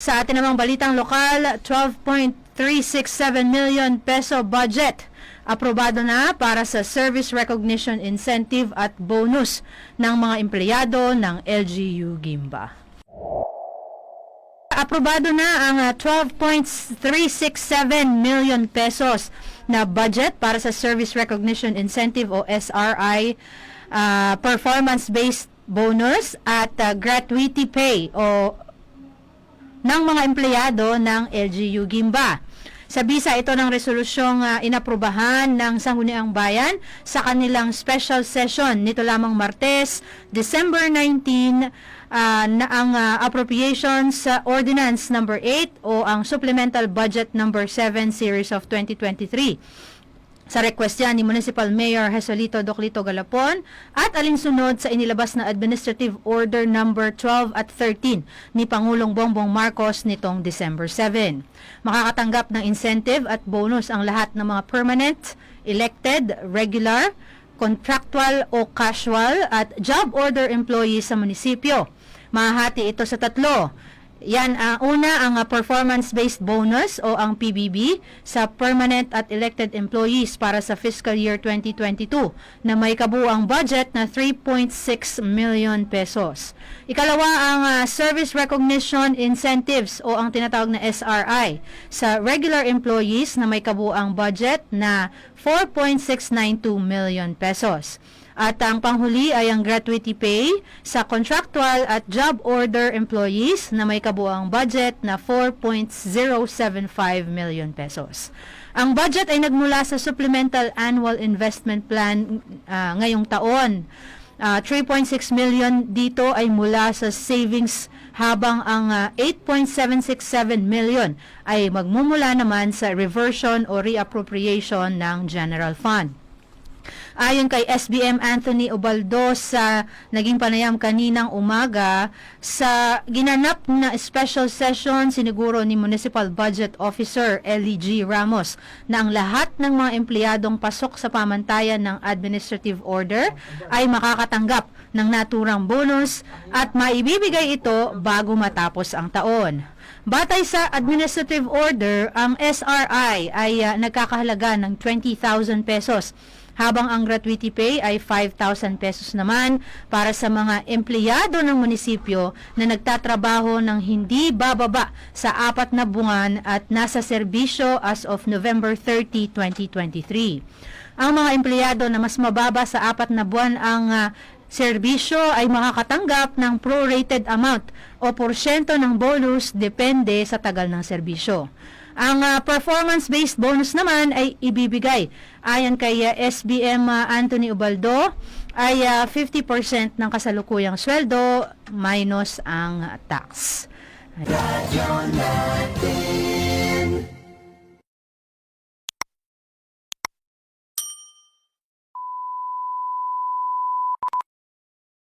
Sa atin namang balitang lokal, 12.367 million peso budget aprobado na para sa service recognition incentive at bonus ng mga empleyado ng LGU Gimba. Aprobado na ang ah, 12.367 million pesos na budget para sa Service Recognition Incentive o SRI ah, performance-based bonus at ah, gratuity pay o ng mga empleyado ng LGU Gimba. Sa bisa ito ng resolusyong ah, inaprubahan ng Sangguniang Bayan sa kanilang special session nito lamang Martes, December 19 ah, na ang ah, Appropriations Ordinance number 8 o ang Supplemental Budget number 7 series of 2023 sa request yan ni Municipal Mayor Jesolito Doclito Galapon at alinsunod sa inilabas na Administrative Order number 12 at 13 ni Pangulong Bongbong Marcos nitong December 7. Makakatanggap ng incentive at bonus ang lahat ng mga permanent, elected, regular, contractual o casual at job order employees sa munisipyo. Mahati ito sa tatlo. Yan ang una ang ah, performance-based bonus o ang PBB sa permanent at elected employees para sa fiscal year 2022 na may kabuang budget na 3.6 million pesos. Ikalawa ang ah, service recognition incentives o ang tinatawag na SRI sa regular employees na may kabuang budget na 4.692 million pesos. At ang panghuli ay ang gratuity pay sa contractual at job order employees na may kabuang budget na 4.075 million pesos. Ang budget ay nagmula sa Supplemental Annual Investment Plan ah, ngayong taon. Ah, 3.6 million dito ay mula sa savings habang ang ah, 8.767 million ay magmumula naman sa reversion o reappropriation ng general fund. Ayon kay SBM Anthony Ubaldo sa naging panayam kaninang umaga, sa ginanap na special session siniguro ni Municipal Budget Officer LEG Ramos na ang lahat ng mga empleyadong pasok sa pamantayan ng administrative order ay makakatanggap ng naturang bonus at maibibigay ito bago matapos ang taon. Batay sa administrative order, ang SRI ay ah, nagkakahalaga ng 20,000 pesos habang ang gratuity pay ay 5,000 pesos naman para sa mga empleyado ng munisipyo na nagtatrabaho ng hindi bababa sa apat na buwan at nasa serbisyo as of November 30, 2023. Ang mga empleyado na mas mababa sa apat na buwan ang ah, serbisyo ay makakatanggap ng prorated amount o porsyento ng bonus depende sa tagal ng serbisyo. Ang ah, performance-based bonus naman ay ibibigay ayon kay ah, SBM ah, Anthony Ubaldo ay ah, 50% ng kasalukuyang sweldo minus ang tax. Natin